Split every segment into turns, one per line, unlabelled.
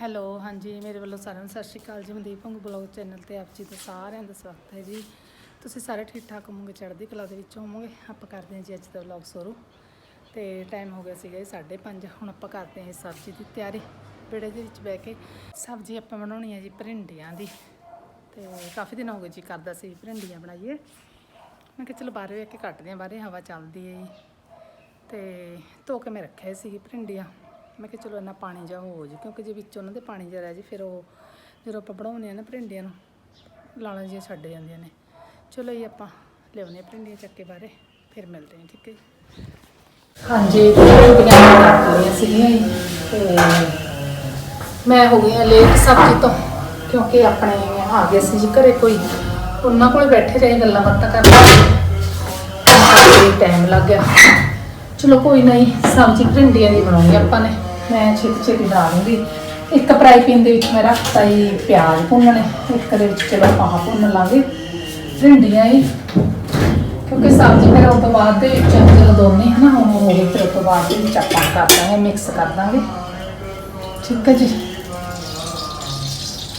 Hello, ਹਾਂਜੀ, ਮੇਰੇ ਵੱਲੋਂ ਸਾਰਿਆਂ ਨੂੰ ਸਤਿ ਸ਼੍ਰੀ ਅਕਾਲ ਜੀ। ਮਨਦੀਪ ਭੰਗੂ ਬਲੌਗ ਚੈਨਲ ਤੇ ਆਪ ਜੀ ਦਾ ਸਾਰਿਆਂ ਦਾ ਸਵਾਗਤ ਹੈ ਜੀ। ਤੁਸੀਂ ਸਾਰੇ ਠੀਕ ਠਾਕ ਹੋਵੋਗੇ, ਚੜ੍ਹਦੀ ਕਲਾ ਦੇ ਵਿੱਚ ਹੋਵੋਗੇ? ਆਪਾਂ ਕਰਦੇ ਹਾਂ ਜੀ ਅੱਜ ਦਾ ਵਲੌਗ ਸ਼ੁਰੂ। ਤੇ ਟਾਈਮ ਹੋ ਗਿਆ ਸੀਗਾ ਜੀ 5:30 ਹੁਣ ਆਪਾਂ ਕਰਦੇ ਹਾਂ ਸਬਜ਼ੀ ਦੀ ਤਿਆਰੀ। ਵਿੜੇ ਦੇ ਵਿੱਚ ਬਹਿ ਕੇ ਸਬਜ਼ੀ ਆਪਾਂ ਬਣਾਉਣੀ ਹੈ ਜੀ ਭਰਿੰਡੀਆਂ ਦੀ। ਤੇ ਕਾਫੀ ਦਿਨ ਹੋ ਗਏ ਜੀ ਕਰਦਾ ਸੀ ਭਰਿੰਡੀਆਂ ਬਣਾਈਏ। ਮੈਂ ਕਿਹਾ ਚਲੋ ਬਾਹਰੋਂ ਵੇਖ ਕੇ ਕੱਟਦੇ ਹਾਂ, ਬਾਹਰੇ ਹਵਾ ਚੱਲਦੀ ਹੈ ਜੀ। ਤੇ ਧੋ ਕੇ ਮੈਂ ਰੱਖਿਆ ਸੀ ਭਿੰਡੀਆਂ। ਮੈਂ ਕਿਹਾ ਚਲੋ ਇੰਨਾ ਪਾਣੀ ਜਾ ਹੋ ਜੀ ਕਿਉਂਕਿ ਜੇ ਵਿੱਚ ਉਹਨਾਂ ਦੇ ਪਾਣੀ ਜਾ ਰਹਿ ਜੇ ਫਿਰ ਉਹ ਜਦੋਂ ਆਪਾਂ ਬਣਾਉਂਦੇ ਆ ਨਾ ਭਿੰਡੀਆਂ ਨੂੰ, ਲਾਲਾਂ ਜਿਹੀਆਂ ਛੱਡ ਜਾਂਦੀਆਂ ਨੇ। ਚਲੋ ਜੀ, ਆਪਾਂ ਲਿਆਉਂਦੇ ਹਾਂ ਭਿੰਡੀਆਂ ਚੱਕੇ ਬਾਰੇ, ਫਿਰ ਮਿਲਦੇ ਹਾਂ, ਠੀਕ ਹੈ ਜੀ। ਹਾਂਜੀ ਭਿੰਡੀਆਂ ਮੈਂ ਸੀਗੀਆਂ ਤੇ ਮੈਂ ਹੋ ਗਈ ਹਾਂ ਲੇਟ ਸਬਜ਼ੀ ਤੋਂ, ਕਿਉਂਕਿ ਆਪਣੇ ਆ ਗਏ ਸੀ ਜੀ ਘਰੇ ਕੋਈ, ਉਹਨਾਂ ਕੋਲ ਬੈਠੇ ਰਹੇ, ਗੱਲਾਂ ਬਾਤਾਂ ਕਰਦੇ ਟਾਈਮ ਲੱਗ ਗਿਆ। ਚਲੋ ਕੋਈ ਨਹੀਂ, ਸਬਜ਼ੀ ਭਿੰਡੀਆਂ ਦੀ ਬਣਾਉਣੀ ਆਪਾਂ ਨੇ। ਮੈਂ ਛੇਤੀ ਛੇਤੀ ਬਣਾ ਲੂੰਗੀ। ਇੱਕ ਫਰਾਈ ਪੈਨ ਦੇ ਵਿੱਚ ਮੈਂ ਰੱਖਤਾ ਹੀ ਪਿਆਜ਼ ਭੁੰਨਣੇ। ਇੱਕ ਦੇ ਵਿੱਚ ਚਲੋ ਆਹ ਭੁੰਨ ਲਾਂਗੇ। ਭਿੰਡੀਆਂ ਹੀ ਕਿਉਂਕਿ ਸਬਜ਼ੀ ਫਿਰ ਉਸ ਤੋਂ ਬਾਅਦ ਦੇ ਵਿੱਚ ਜਦੋਂ ਦੋਨੇ ਹਨਾ, ਹੁਣ ਹੋ ਗਏ ਫਿਰ ਉਸ ਤੋਂ ਬਾਅਦ ਦੇ ਵਿੱਚ ਆਪਾਂ ਕਰ ਦਾਂਗੇ ਮਿਕਸ ਕਰ ਦਾਂਗੇ। ਠੀਕ ਹੈ ਜੀ।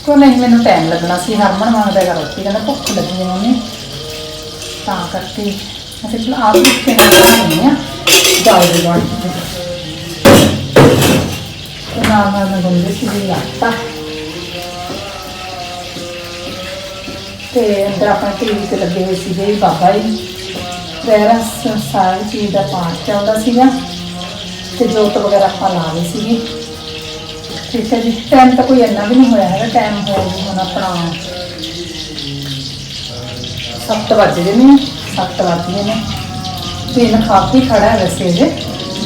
ਕੋ ਨਹੀਂ, ਮੈਨੂੰ ਟਾਈਮ ਲੱਗਣਾ ਸੀ। ਹਰਮਨ ਮੰਗਦਾ ਹੈਗਾ ਰੋਟੀ ਕਹਿੰਦਾ ਭੁੱਖ ਲੱਗੀ ਹੈ ਮੰਮੀ। ਤਾਂ ਕਰਕੇ ਮੈਂ ਕਿਹਾ ਆਪ ਵੀ ਕਿਹਨਾਂ ਬਣਾਉਣੀ ਆ ਦਾਲ ਦੀ ਬਣ ਤੇ ਨਾਲ ਨਾਲ ਤੇ ਅੰਦਰ ਆਪਣਾ ਟੀਵੀ ਤੇ ਲੱਗੇ ਹੋਏ ਸੀਗੇ ਬਾਬਾ ਜੀ। ਰਹਿਰਾ ਸਾਰੀ ਚੀਜ਼ ਦਾ ਪਾਠ ਚੱਲਦਾ ਸੀਗਾ ਤੇ ਜੋਤ ਵਗੈਰਾ ਆਪਾਂ ਲਾ ਲਈ ਸੀਗੀ ਠੀਕ ਹੈ ਜੀ ਟਾਈਮ ਤਾਂ ਕੋਈ ਇੰਨਾ ਵੀ ਨਹੀਂ ਹੋਇਆ ਹੈਗਾ ਟਾਈਮ ਹੋ ਗਿਆ ਹੁਣ ਆਪਣਾ 7 ਵਜੇ ਦੇ ਨੇ 7 ਵਜੇ ਨੇ। ਦਿਨ ਕਾਫੀ ਖੜਾ ਹੈ ਵੈਸੇ ਜੇ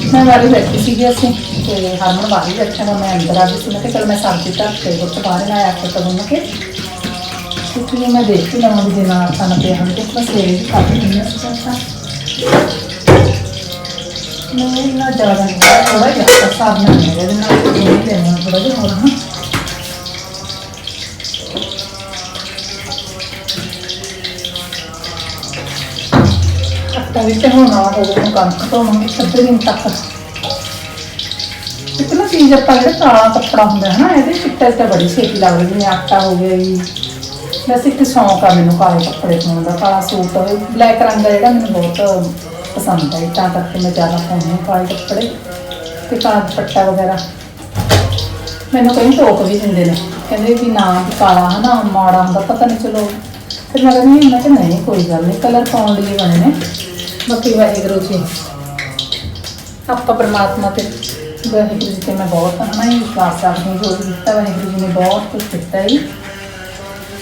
ਮੈਂ ਵਾਲੀ ਬੈਠੀ ਸੀਗੀ ਅਸੀਂ ਤੇ ਹਰਮਨ ਬਾਹਰ ਬੈਠਾ ਨਾ ਮੈਂ ਅੰਦਰ ਆ ਗਈ ਸੀ। ਮੈਂ ਕਿਹਾ ਚਲ ਮੈਂ ਸਬਜ਼ੀ ਧਰ ਕੇ ਗੁੱਟ ਬਾਹਰ ਨਾ ਕੇ ਗੁੰਨ ਕੇ ਇਸ ਲਈ ਮੈਂ ਦੇਖ ਕੇ ਲਵਾਂਗੀ ਜੇ ਨਾਲ ਖਾਣਾ ਪਿਆ ਹਨ ਤੇ ਬਸ ਇਹ ਵੀ ਕਾਫੀ ਨਹੀਂ ਸਕਦਾ ਨਹੀਂ ਨਾ ਜ਼ਿਆਦਾ ਨਹੀਂ ਥੋੜਾ ਜਿਹਾ ਸਾਬ ਨਾਲ ਮੇਰੇ ਨਾਲ ਥੋੜਾ ਜਿਹਾ ਹੋਰ ਹਾਂ ਵੀ ਤੇ ਹੋਣਾ ਹੋਵੇ ਨੂੰ ਕਣਕ ਧੋਵਾਂਗੇ ਅੱਧੇ ਦਿਨ ਤੱਕ। ਇੱਕ ਨਾ ਚੀਜ਼ ਆਪਾਂ ਜਿਹੜਾ ਕਾਲਾ ਕੱਪੜਾ ਹੁੰਦਾ ਹੈ ਨਾ, ਇਹਦੇ ਚਿੱਟੇ ਤੇ ਬੜੀ ਛੇਤੀ ਲੱਗਦੀ ਜਿਵੇਂ ਆਟਾ ਹੋ ਗਿਆ ਜੀ। ਵੈਸੇ ਇੱਕ ਸ਼ੌਂਕ ਆ ਮੈਨੂੰ ਕਾਲੇ ਕੱਪੜੇ ਪਾਉਣ ਦਾ, ਕਾਲਾ ਸੂਟ ਬਲੈਕ ਰੰਗ ਦਾ ਜਿਹੜਾ ਮੈਨੂੰ ਬਹੁਤ ਪਸੰਦ ਹੈ ਤਾਂ ਕਰਕੇ ਮੈਂ ਜ਼ਿਆਦਾ ਪਾਉਂਦੀ ਹਾਂ ਕਾਲੇ ਕੱਪੜੇ ਤੇ ਕਾਲਾ ਦੁਪੱਟਾ ਵਗੈਰਾ। ਮੈਨੂੰ ਕਈ ਟੋਕ ਵੀ ਦਿੰਦੇ ਨੇ, ਕਹਿੰਦੇ ਵੀ ਨਾ ਵੀ ਕਾਲਾ ਹਨਾ, ਮਾੜਾ ਹੁੰਦਾ, ਪਤਾ ਨਹੀਂ ਚਲੋ। ਫਿਰ ਮੈਂ ਕਹਿੰਦੀ ਮੈਂ ਕਿਹਾ ਨਹੀਂ, ਕੋਈ ਗੱਲ ਨਹੀਂ ਕਲਰ ਪਾਉਣ ਲਈ ਬਣੇ ਨੇ। ਬਾਕੀ ਵਾਹਿਗੁਰੂ ਜੀ। ਆਪਾਂ ਪਰਮਾਤਮਾ ਤੇ ਵਾਹਿਗੁਰੂ ਜੀ ਤੇ ਮੈਂ ਬਹੁਤ ਹਨਾ ਹੀ ਵਿਸ਼ਵਾਸ ਰੱਖਦੀ ਜੋ ਵੀ ਦਿੱਤਾ ਵਾਹਿਗੁਰੂ ਜੀ ਨੇ ਬਹੁਤ ਕੁਝ ਦਿੱਤਾ ਹੈ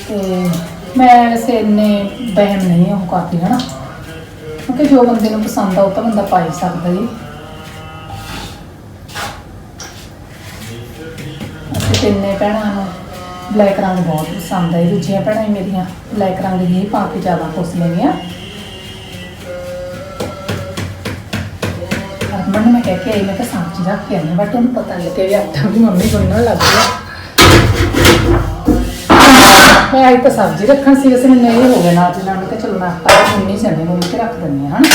ਤੇ ਮੈਂ ਵੈਸੇ ਇੰਨੇ ਵਹਿਮ ਨਹੀਂ ਉਹ ਕਰਦੀ ਹਨਾ? ਕਿਉਂਕਿ ਜੋ ਬੰਦੇ ਨੂੰ ਪਸੰਦ ਆ, ਉਹ ਤਾਂ ਬੰਦਾ ਪਾ ਹੀ ਸਕਦਾ ਜੀ। ਅਸੀਂ ਤਿੰਨੇ ਭੈਣਾਂ ਨੂੰ ਬਲੈਕ ਰੰਗ ਬਹੁਤ ਪਸੰਦ ਹੈ ਦੂਜੀਆਂ ਭੈਣਾਂ ਵੀ ਮੇਰੀਆਂ ਬਲੈਕ ਰੰਗ ਹੀ ਪਾ ਕੇ ਜ਼ਿਆਦਾ ਖੁਸ਼ ਲੈਂਦੀਆਂ ਨੂੰ ਮੈਂ ਕਹਿ ਕੇ ਆਈ, ਮੈਂ ਕਿਹਾ ਸਬਜ਼ੀ ਰੱਖ ਕੇ ਆਈ ਬਟ ਉਹਨੂੰ ਪਤਾ ਨਹੀਂ ਲੱਗਿਆ ਵੀ ਆਟਾ ਵੀ ਮੰਮੀ ਗੁੰਨਣ ਲੱਗ ਗਿਆ ਮੈਂ ਆਈ ਤਾਂ ਸਬਜ਼ੀ ਰੱਖਣ ਸੀ, ਵੈਸੇ ਮੈਨੂੰ ਇਹ ਹੋ ਗਿਆ ਨਾ ਅੱਜ ਨਾਲ, ਮੈਂ ਚਲੋ ਮੈਂ ਆਟਾ ਗੁੰਨੀ ਜਾਂਦੀ ਨੂੰ ਕੇ ਰੱਖ ਦਿੰਦੀ ਹਾਂ, ਹਨਾ?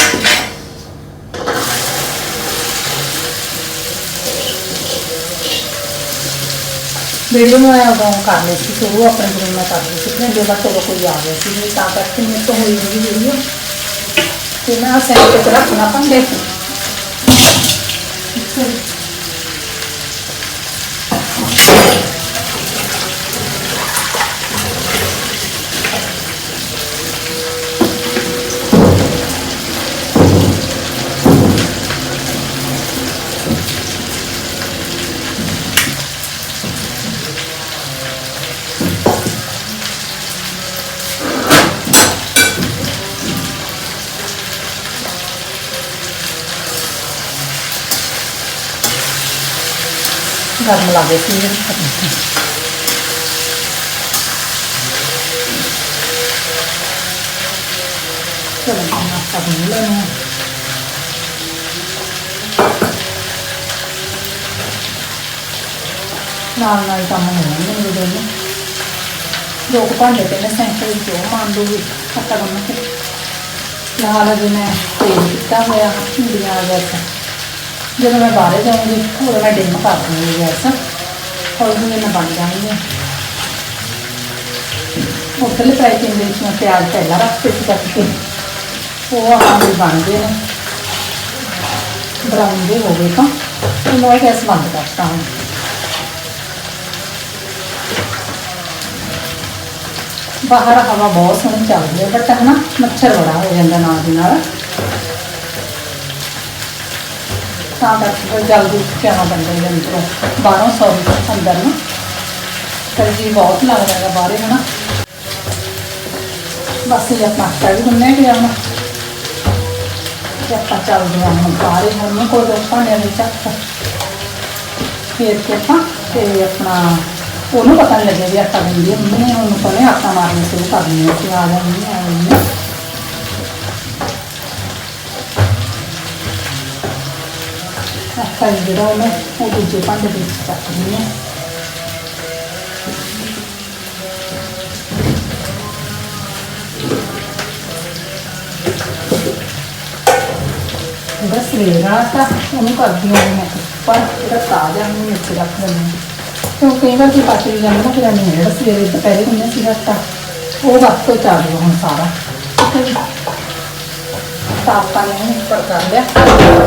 ਵੀਡੀਓ ਮੈਂ ਉਦੋਂ ਕਰ ਲਈ ਸੀ ਸ਼ੁਰੂ, ਆਪਣੇ ਗੁਰੂ ਮੈਂ ਕਰ ਲਈ ਸੀ, ਫਿਰ ਜਦੋਂ ਚਲੋ ਕੋਈ ਆ ਗਿਆ ਸੀ, ਤਾਂ ਕਰਕੇ ਮੇਰੇ ਤੋਂ ਹੋਈ ਨਹੀਂ ਵੀਡੀਓ ਤੇ ਮੈਂ ਸੈਂਟ ਤੇ ਰੱਖਣਾ ਪੰਡੇ Thank you. ਗਰਮ ਲੱਗੇ ਸੀ। ਚਲੋ ਨਾਸਤਾ ਬਣ ਲੈਣਾ। ਨਾਲ ਨਾਲ ਕੰਮ ਹੋ ਦੋਨੋਂ ਦੋ ਭਾਂਡੇ ਤੇ ਮੈਂ ਸੈਂਟਰ ਵਿੱਚ ਉਹ ਮਾਰ ਦੂਗੀ ਆਟਾ ਗੁੰਨ ਕੇ। ਨਾਲ ਅਜੇ ਮੈਂ ਤੇਲ ਦਿੱਤਾ ਹੋਇਆ ਹੁੰਦੀਆਂ ਗੈਸ ਜਦੋਂ ਮੈਂ ਬਾਹਰ ਜਾਊਂਗੀ, ਉਦੋਂ ਮੈਂ ਡਿਮ ਕਰ ਦੂੰਗੀ ਗੈਸ। ਹੌਲੀ ਹੌਲੀ ਨਾ ਬਣ ਜਾਣਗੀਆਂ। ਉਧਰਲੇ ਪੈਕਿੰਗ ਦੇ ਵਿੱਚ ਮੈਂ ਪਿਆਜ਼ ਪਹਿਲਾਂ ਰੱਖ ਕੇ ਸੀ ਕੱਟ ਕੇ। ਉਹ ਆਹ ਵੀ ਬਣ ਗਏ ਨੇ। ਬਰਾਊਨ ਦੇ ਹੋ ਗਏ ਤਾਂ। ਇਹ ਮੈਂ ਗੈਸ ਬੰਦ ਕਰਤਾ ਹਾਂ ਬਾਹਰ ਹਵਾ ਬਹੁਤ ਸੋਹਣੀ ਚੱਲਦੀ ਹੈ ਬਟ ਹਨਾ ਮੱਛਰ ਬੜਾ ਹੋ ਜਾਂਦਾ ਨਾਲ ਦੀ ਨਾਲ। ਤਾਂ ਕਰਕੇ ਫਿਰ ਜਲਦੀ ਜਾਣਾ ਪੈਂਦਾ ਹੈ ਅੰਦਰੋਂ। ਬਾਹਰੋਂ ਸੌਰੀ ਅੰਦਰ ਨੂੰ। ਫਿਰ ਜੀ ਬਹੁਤ ਲੱਗਦਾ ਹੈਗਾ ਬਾਹਰੇ, ਹਨਾ? ਬਸ ਇਹ ਆਪਣਾ ਆਟਾ ਵੀ ਗੁੰਨਿਆ ਗਿਆ ਹੁਣ। ਤੇ ਆਪਾਂ ਚੱਲਦੇ ਹਾਂ ਹੁਣ ਬਾਹਰੇ, ਹੁਣ ਕੋਈ ਭਾਂਡਿਆਂ ਦੇ ਚੱਕ। ਫੇਰ ਕੇ ਆਪਾਂ, ਤੇ ਆਪਣਾ ਉਹਨੂੰ ਪਤਾ ਨਹੀਂ ਲੱਗਿਆ ਵੀ ਆਟਾ ਗੁੰਦੀ ਹੈ। ਮੰਮੀ ਨੇ ਉਹਨੂੰ ਕਹਿੰਦੇ, ਆਟਾ ਮਾਰਨਾ ਸ਼ੁਰੂ ਕਰ ਦਿੰਦੇ ਸੀ ਆ ਜਾ ਆ ਆਟਾ ਜਿਹੜਾ ਉਹਨੇ ਉਹ ਦੂਜੇ ਭਾਂਡੇ ਦੇ ਵਿੱਚ ਚੱਕ ਦਿੰਦੇ ਹਾਂ ਜਿਹੜਾ ਸਵੇਰਾ ਤਾਂ ਉਹਨੂੰ ਕਰਦੀ ਹਾਂ ਮੈਂ ਪਰ ਜਿਹੜਾ ਤਾਜ਼ਾ ਨੂੰ ਵਿੱਚ ਰੱਖ ਦਿੰਦੀ ਹਾਂ ਕਿਉਂ ਕਈ ਵਾਰ ਕੀ ਪੱਕ ਵੀ ਜਾਂਦਾ ਨਾ ਫਿਰ ਨਹੀਂ ਜਿਹੜਾ ਸਵੇਰੇ ਦੁਪਹਿਰੇ ਹੁੰਦੇ ਸੀ ਆਟਾ ਉਹ ਵਕਤ ਤੋਂ ਚੱਲ ਗਿਆ ਹੁਣ ਸਾਰਾ। ਠੀਕ ਹੈ ਜੀ ਉੱਪਰ ਕਰ ਲਿਆ।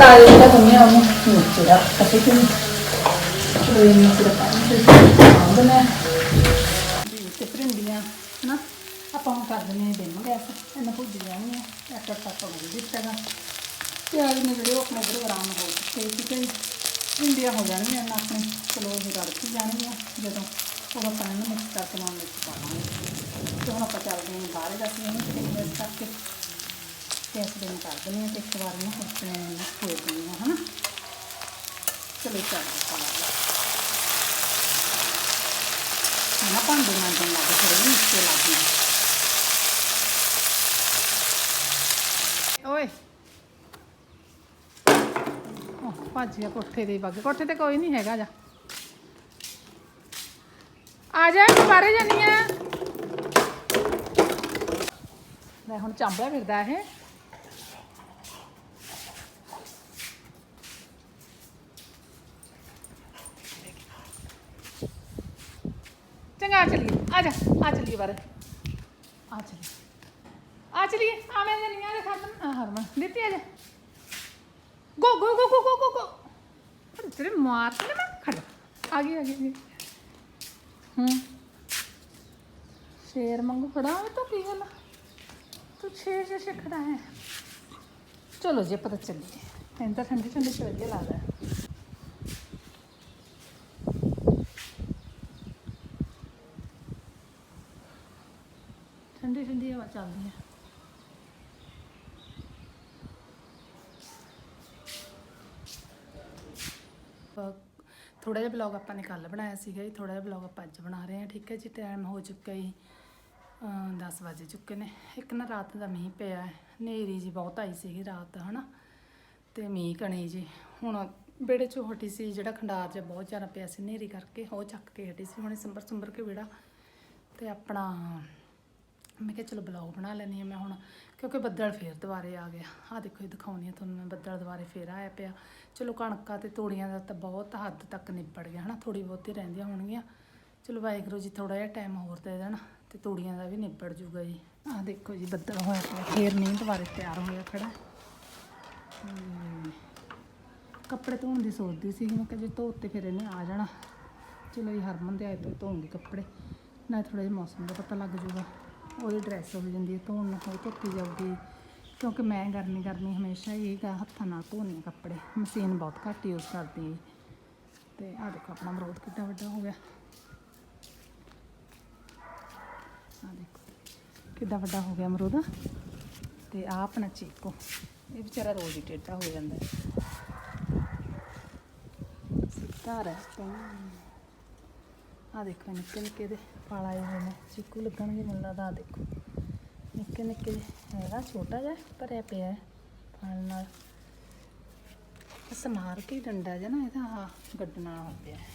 ਤਾਜ਼ੇ ਜਿਹੜਾ ਗੁੰਨਿਆ ਉਹਨੂੰ ਵਿੱਚ ਰੱਖ ਅਸੀਂ ਕਿ ਇਹ ਨਹੀਂ ਸਿਰ ਪਾਣੀ ਤੇ ਆਉਂਦਨਾ ਤੇ ਭਰਿੰਡੀਆਂ, ਹਨਾ, ਆਪਾਂ ਹੁਣ ਕਰ ਦਿੰਦੇ ਹਾਂ ਗੈਸ ਇਹਨਾਂ ਭੁੱਜ ਜਾਣਗੀਆਂ ਆਟਾ ਟੱਪ ਹੋ ਦਿੱਤਾ ਪਿਆਜ਼ ਨੇ ਜਿਹੜੇ ਉਹ ਆਪਣੇ ਇੱਧਰ ਬਰਾਉਨ ਹੋ ਚੁੱਕੇ ਠੀਕ ਹੈ ਭਿੰਡੀਆਂ ਹੋ ਜਾਣਗੀਆਂ ਨਾ ਆਪਣੇ, ਚਲੋ ਇਹ ਰੜਕ ਜਾਣਗੀਆਂ, ਜਦੋਂ ਉਹ ਆਪਾਂ ਇਹਨਾਂ ਨੂੰ ਮਿਕਸ ਕਰਕੇ ਨਾਲ ਵਿੱਚ ਪਾ ਲਾਂਗੇ। ਤੇ ਹੁਣ ਆਪਾਂ ਚੱਲਦੇ ਹਾਂ ਬਾਹਰ ਜਾ ਕੇ ਇਹਨੂੰ ਮਿਕਸ ਕਰਕੇ ਤੇ ਇਸ ਦਿਨ ਕਰ ਦਿੰਦੇ ਹਾਂ ਤੇ ਇੱਕ ਵਾਰ ਇਹਨੂੰ ਆਪਣੇ ਨੂੰ ਫੇਰ ਦਿੰਦੇ ਹਾਂ, ਹਨਾ? ਚਲੋ ਚੱਲਦੇ ਹਾਂ ਨਾ ਭਾਂਡੇ ਮਾਂਜਣ ਲੱਗ ਥੋੜੇ ਜਿਹੇ ਨੀਚੇ ਓਏ। ਉਹ ਕੋਠੇ ਦੇ ਵਗ ਕੋਠੇ ਤੇ ਕੋਈ ਨਹੀਂ ਹੈਗਾ ਜਾ। ਆ ਜਾ ਬਾਰੇ ਜਾਨੀ ਆ। ਲੈ ਹੁਣ ਚਾਂਬੜਾ ਫਿਰਦਾ ਇਹ। ਚੰਗਾ ਆ ਚਲੀਏ। ਆ ਜਾ ਆ ਚਲੀਏ ਬਾਰੇ ਆ ਚਲੀਏ। ਆ ਚਲੀਏ। ਆ ਮੈਂ ਜਾਨੀ ਆ ਖਤਮ ਹਰਮਨ। ਦਿੱਤੀ ਆ ਜਾ। ਗੋ ਗੋ ਗੋ ਗੋ ਗੋ ਗੋ ਅਰੇ ਤੇਰੇ ਮਾਰ ਤੇ ਨਾ ਖੜ ਆ ਗਈ ਆ ਗਈ, ਹੂੰ। ਸ਼ੇਰ ਵਾਂਗੂ ਖੜਾ ਹੋਵੇ ਤਾਂ ਕੀ ਗੱਲ ਆ? ਤੂੰ ਸ਼ੇਰ ਜਿਹਾ ਖੜਾ ਹੈ। ਚਲੋ ਜੀ ਪਤਾ ਚੱਲੀਏ। ਤੈਨੂੰ ਤਾਂ ਠੰਡੀ ਠੰਡੀ ਚ ਲੱਗਦਾ ਹੈ। ਠੰਡੀ ਠੰਡੀ ਹਵਾ ਚੱਲਦੀ ਹੈ ਥੋੜਾ ਜਿਹਾ ਬਲੌਗ ਆਪਾਂ ਨੇ ਕੱਲ ਬਣਾਇਆ ਸੀਗਾ ਜੀ ਥੋੜਾ ਜਿਹਾ ਬਲੌਗ ਆਪਾਂ ਅੱਜ ਬਣਾ ਰਹੇ ਹਾਂ, ਠੀਕ ਹੈ ਜੀ ਟਾਈਮ ਹੋ ਚੁੱਕਾ ਜੀ। 10 ਵਜੇ ਚੁੱਕੇ ਨੇ। ਇੱਕ ਨਾ ਰਾਤ ਦਾ ਮੀਂਹ ਪਿਆ ਹਨੇਰੀ ਜੀ ਬਹੁਤ ਆਈ ਸੀਗੀ ਰਾਤ, ਹਨਾ। ਤੇ ਮੀਂਹ ਕਣੀ ਜੀ, ਹੁਣ ਵਿਹੜੇ ਚੋਂ ਹਟੀ ਸੀ, ਜਿਹੜਾ ਖੰਡਾਰ ਜਿਹਾ ਬਹੁਤ ਜ਼ਿਆਦਾ ਪਿਆ ਸੀ, ਹਨੇਰੀ ਕਰਕੇ ਉਹ ਚੱਕ ਕੇ ਹਟੀ ਸੀ, ਹੁਣੇ ਸੰਭਰ ਸੰਭਰ ਕੇ ਵਿਹੜਾ। ਤੇ ਆਪਣਾ ਮੈਂ ਕਿਹਾ ਚਲੋ ਬਲੌਗ ਬਣਾ ਲੈਣੀ ਆ ਮੈਂ ਹੁਣ, ਕਿਉਂਕਿ ਬੱਦਲ ਫੇਰ ਦੁਬਾਰੇ ਆ ਗਿਆ ਆ ਦੇਖੋ, ਇਹ ਦਿਖਾਉਣੀ ਆ ਤੁਹਾਨੂੰ ਮੈਂ, ਬੱਦਲ ਦੁਬਾਰੇ ਫੇਰ ਆਇਆ ਪਿਆ। ਚਲੋ ਕਣਕਾਂ ਤੇ ਤੋੜੀਆਂ ਦਾ ਤਾਂ ਬਹੁਤ ਹੱਦ ਤੱਕ ਨਿਬੜ ਗਿਆ, ਹਨਾ? ਥੋੜੀ ਬਹੁਤੀ ਰਹਿੰਦੀਆਂ ਹੋਣਗੀਆਂ। ਚਲੋ ਵਾਹਿਗੁਰੂ ਜੀ ਥੋੜਾ ਜਿਹਾ ਟਾਈਮ ਹੋਰ ਦੇ ਦੇਣ ਤੇ ਤੋੜੀਆਂ ਦਾ ਵੀ ਨਿਬੜ ਜੂਗਾ ਜੀ। ਆਹ ਦੇਖੋ ਜੀ, ਬੱਦਲ ਹੋਇਆ ਪਿਆ, ਫੇਰ ਨਹੀਂ ਦੁਬਾਰੇ ਤਿਆਰ ਹੋਇਆ ਖੜਾ। ਕੱਪੜੇ ਧੋਣ ਦੀ ਸੋਚਦੀ ਸੀ, ਮੈਂ ਕਿਹਾ ਜੇ ਧੋਤੇ ਫਿਰ ਇਹਨੇ ਆ ਜਾਣਾ। ਚਲੋ ਜੀ, ਹਰਮਨ ਦੇ ਆਏ ਤੋਂ ਧੋਉਂਗੀ ਕੱਪੜੇ ਨਾ ਥੋੜਾ ਜਿਹਾ ਮੌਸਮ ਦਾ ਪਤਾ ਲੱਗ ਜੂਗਾ। ਉਹਦੀ ਡਰੈਸ ਹੋ ਜਾਂਦੀ ਹੈ, ਧੋਣ ਨਾਲ ਉਹ ਧੋਤੀ ਜਾਊਗੀ। ਕਿਉਂਕਿ ਮੈਂ ਗਰਮੀ ਗਰਮੀ ਹਮੇਸ਼ਾ ਹੀ ਹੱਥਾਂ ਨਾਲ ਧੋਣੇ ਕੱਪੜੇ। ਮਸ਼ੀਨ ਬਹੁਤ ਘੱਟ ਯੂਜ਼ ਕਰਦੀ ਹੈ। ਤੇ ਆਹ ਦੇਖੋ, ਆਪਣਾ ਅਮਰੂਦ ਕਿੱਡਾ ਵੱਡਾ ਹੋ ਗਿਆ। ਆਹ ਦੇਖੋ, ਕਿੱਡਾ ਵੱਡਾ ਹੋ ਗਿਆ ਅਮਰੂਦ। ਤੇ ਆ ਆਪਣਾ ਚੀਕੂ। ਇਹ ਵਿਚਾਰਾ ਰੋਜ਼ ਹੀ ਟੇਢਾ ਹੋ ਜਾਂਦਾ। ਹੈ ਸਿੱਧਾ ਰਹਿ ਆ ਦੇਖੋ, ਨਿੱਕੇ ਨਿੱਕੇ ਦੇ ਫਲ ਆਏ ਹੋਏ ਨੇ ਚੀਕੂ ਲੱਗਣਗੇ ਮੈਨੂੰ ਲੱਗਦਾ, ਆਹ ਦੇਖੋ। ਨਿੱਕੇ ਨਿੱਕੇ ਜਿਹੇ ਹੈਗਾ ਛੋਟਾ ਜਿਹਾ ਭਰਿਆ ਪਿਆ ਹੈ ਫਲ ਨਾਲ। ਸਮਾਰ ਕੇ ਹੀ ਡੰਡਾ ਜਿਹਾ ਨਾ ਇਹਦਾ ਆਹ ਗੱਡਣਾ ਹੋ ਪਿਆ ਹੈ।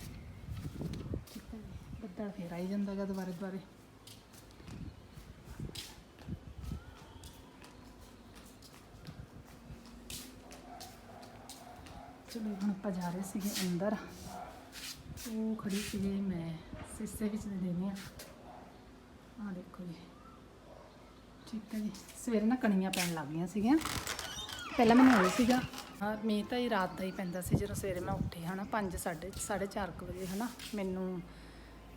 ਠੀਕ ਹੈ ਬੱਦਲ ਫੇਰ ਆਈ ਜਾਂਦਾ ਗਾ ਦੁਬਾਰੇ ਦੁਬਾਰੇ। ਚਲੋ, ਹੁਣ ਆਪਾਂ ਜਾ ਰਹੇ ਸੀਗੇ ਅੰਦਰ। ਉਹ ਖੜੀ ਸੀਗੀ ਮੈਂ ਸਿੱਸੇ ਵਿੱਚ ਦੇ ਦੇਣੀ ਆ ਆ ਦੇਖੋ ਜੀ ਠੀਕ ਹੈ ਜੀ ਸਵੇਰੇ ਨਾ ਕਣੀਆਂ ਪੈਣ ਲੱਗ ਗਈਆਂ ਸੀਗੀਆਂ ਪਹਿਲਾਂ ਮੈਨੂੰ ਹੋਈ ਸੀਗਾ ਹਾਂ ਮੀਂਹ ਤਾਂ ਹੀ ਰਾਤ ਦਾ ਹੀ ਪੈਂਦਾ ਸੀ ਜਦੋਂ ਸਵੇਰੇ ਮੈਂ ਉੱਠੀ ਹਨਾ 5 ਸਾਢੇ ਸਾਢੇ ਚਾਰ ਕੁ ਵਜੇ ਹਨਾ ਮੈਨੂੰ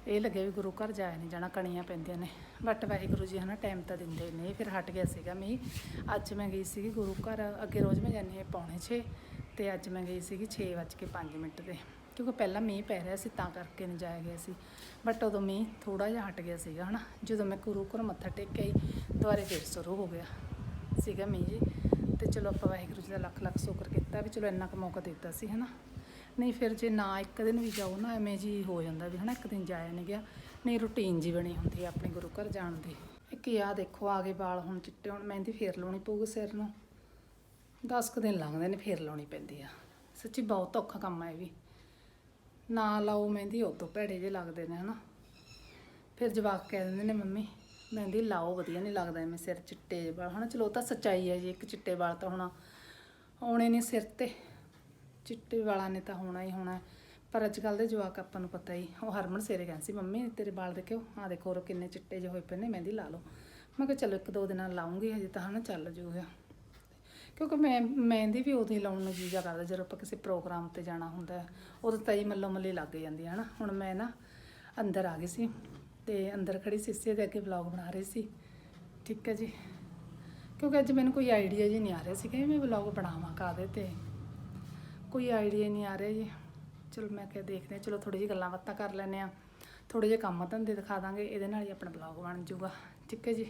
ਇਹ ਲੱਗਿਆ ਵੀ ਗੁਰੂ ਘਰ ਜਾਇਆ ਨਹੀਂ ਜਾਣਾ ਕਣੀਆਂ ਪੈਂਦੀਆਂ ਨੇ ਬਟ ਵਾਹਿਗੁਰੂ ਜੀ ਹਨਾ ਟਾਈਮ ਤਾਂ ਦਿੰਦੇ ਨੇ ਫਿਰ ਹਟ ਗਿਆ ਸੀਗਾ ਮੀਂਹ ਅੱਜ ਮੈਂ ਗਈ ਸੀਗੀ ਗੁਰੂ ਘਰ ਅੱਗੇ ਰੋਜ਼ ਮੈਂ ਜਾਂਦੀ ਹਾਂ ਪੌਣੇ 6 ਤੇ ਅੱਜ ਮੈਂ ਗਈ ਸੀਗੀ 6:05 ਮਿੰਟ ਤੇ ਕਿਉਂਕਿ ਪਹਿਲਾਂ ਮੀਂਹ ਪੈ ਰਿਹਾ ਸੀ, ਤਾਂ ਕਰਕੇ ਨਹੀਂ ਜਾਇਆ ਗਿਆ ਸੀ। ਬਟ ਉਦੋਂ ਮੀਂਹ ਥੋੜਾ ਜਿਹਾ ਹਟ ਗਿਆ ਸੀਗਾ, ਹਨਾ? ਜਦੋਂ ਮੈਂ ਗੁਰੂ ਘਰ ਮੱਥਾ ਟੇਕ ਕੇ ਆਈ, ਦੁਬਾਰੇ ਫਿਰ ਸ਼ੁਰੂ ਹੋ ਗਿਆ ਸੀਗਾ ਮੀਂਹ ਜੀ। ਤੇ ਚਲੋ ਆਪਾਂ ਵਾਹਿਗੁਰੂ ਜੀ ਦਾ ਲੱਖ ਲੱਖ ਸ਼ੁਕਰ ਕੀਤਾ ਵੀ ਚਲੋ ਇੰਨਾ ਕੁ ਮੌਕਾ ਦਿੱਤਾ ਸੀ, ਹਨਾ? ਨਹੀਂ ਫਿਰ ਜੇ ਨਾ ਇੱਕ ਦਿਨ ਵੀ ਜਾਓ ਨਾ, ਐਵੇਂ ਜੀ ਹੋ ਜਾਂਦਾ ਵੀ, ਹਨਾ? ਇੱਕ ਦਿਨ ਜਾਇਆ ਨਹੀਂ ਗਿਆ। ਨਹੀਂ ਰੁਟੀਨ ਜੀ ਬਣੀ ਹੁੰਦੀ ਹੈ ਆਪਣੇ ਗੁਰੂ ਘਰ ਜਾਣ ਦੀ। ਇੱਕ ਆ ਦੇਖੋ ਆ ਗਏ ਵਾਲ ਹੁਣ ਚਿੱਟੇ ਹੁਣ, ਮਹਿੰਦੀ ਫੇਰ ਲਾਉਣੀ ਪਊਗੀ ਸਿਰ ਨੂੰ। 10 ਕੁ ਦਿਨ ਲੰਘਦੇ ਨੇ, ਫੇਰ ਲਾਉਣੀ ਪੈਂਦੀ ਆ। ਸੱਚੀ ਬਹੁਤ ਔਖਾ ਕੰਮ ਆ ਇਹ ਵੀ। ਨਾ ਲਾਓ ਮਹਿੰਦੀ, ਉਹ ਤੋਂ ਭੈੜੇ ਜੇ ਲੱਗਦੇ ਨੇ, ਹਨਾ। ਫਿਰ ਜਵਾਕ ਕਹਿ ਦਿੰਦੇ ਨੇ, ਮੰਮੀ, ਮਹਿੰਦੀ ਲਾਓ, ਵਧੀਆ ਨਹੀਂ ਲੱਗਦਾ, ਐਵੇਂ ਸਿਰ ਚਿੱਟੇ ਜਿਹੇ ਵਾਲ। ਹਨਾ, ਚਲੋ ਉਹ ਤਾਂ ਸੱਚਾਈ ਹੈ ਜੀ, ਇੱਕ ਚਿੱਟੇ ਵਾਲ ਤਾਂ ਹੋਣਾ ਆਉਣੇ ਨਹੀਂ ਸਿਰ ਤੇ। ਚਿੱਟੇ ਵਾਲਾਂ ਨੇ ਤਾਂ ਹੋਣਾ ਹੀ ਹੋਣਾ। ਪਰ ਅੱਜ ਕੱਲ ਦੇ ਜਵਾਕ ਆਪਾਂ ਨੂੰ ਪਤਾ ਹੀ, ਉਹ ਹਰਮਨ ਸੇਰੇ ਕਹਿੰਦੇ ਸੀ, ਮੰਮੀ, ਤੇਰੇ ਵਾਲ ਦੇਖਿਓ ਆ ਦੇਖੋ ਰੋ ਕਿੰਨੇ ਚਿੱਟੇ ਜਿਹੇ ਹੋਏ ਪਏ ਨੇ, ਮਹਿੰਦੀ ਲਾ ਲਓ। ਮੈਂ ਕਿਹਾ, ਚਲੋ ਇੱਕ ਦੋ ਦਿਨਾਂ ਲਾਉਂਗੀ, ਹਜੇ ਤਾਂ, ਹਨਾ, ਚੱਲ ਜੂਗਾ। ਕਿਉਂਕਿ ਮੈਂ ਮਹਿੰਦੀ ਵੀ ਉਦੋਂ ਹੀ ਲਾਉਣ ਨੂੰ ਜੀਜਾ ਕਰਦਾ, ਜਦੋਂ ਆਪਾਂ ਕਿਸੇ ਪ੍ਰੋਗਰਾਮ ਤੇ ਜਾਣਾ ਹੁੰਦਾ ਹੈ, ਉਦੋਂ ਤਾਂ ਹੀ ਮੱਲੋ ਮੱਲੀ ਲੱਗ ਜਾਂਦੀ ਹੈ, ਹਨਾ? ਹੁਣ ਮੈਂ ਨਾ ਅੰਦਰ ਆ ਗਈ ਸੀ ਤੇ ਅੰਦਰ ਖੜੀ ਸਿੱਸੇ ਦੇ ਅੱਗੇ ਵਲੌਗ ਬਣਾ ਰਹੀ ਸੀ। ਠੀਕ ਹੈ ਜੀ। ਕਿਉਂਕਿ ਅੱਜ ਮੈਨੂੰ ਕੋਈ ਆਈਡੀਆ ਜੀ ਨਹੀਂ ਆ ਰਿਹਾ ਸੀ ਕਿ ਮੈਂ ਵਲੌਗ ਬਣਾਵਾਂ ਕਾਹਦੇ ਤੇ। ਕੋਈ ਆਈਡੀਆ ਨਹੀਂ ਆ ਰਿਹਾ ਜੀ। ਚਲੋ ਮੈਂ ਕਿਹਾ ਦੇਖਦੇ ਹਾਂ, ਚਲੋ ਥੋੜੀ ਜਿਹੀ ਗੱਲਾਂ ਬਾਤਾਂ ਕਰ ਲੈਂਦੇ ਆ ਥੋੜੇ ਜਿਹੇ ਕੰਮ ਧੰਦੇ ਦਿਖਾ ਦਾਂਗੇ, ਇਹਦੇ ਨਾਲ ਹੀ ਆਪਣਾ ਵਲੌਗ ਬਣ ਜਾਊਗਾ। ਠੀਕ ਹੈ ਜੀ।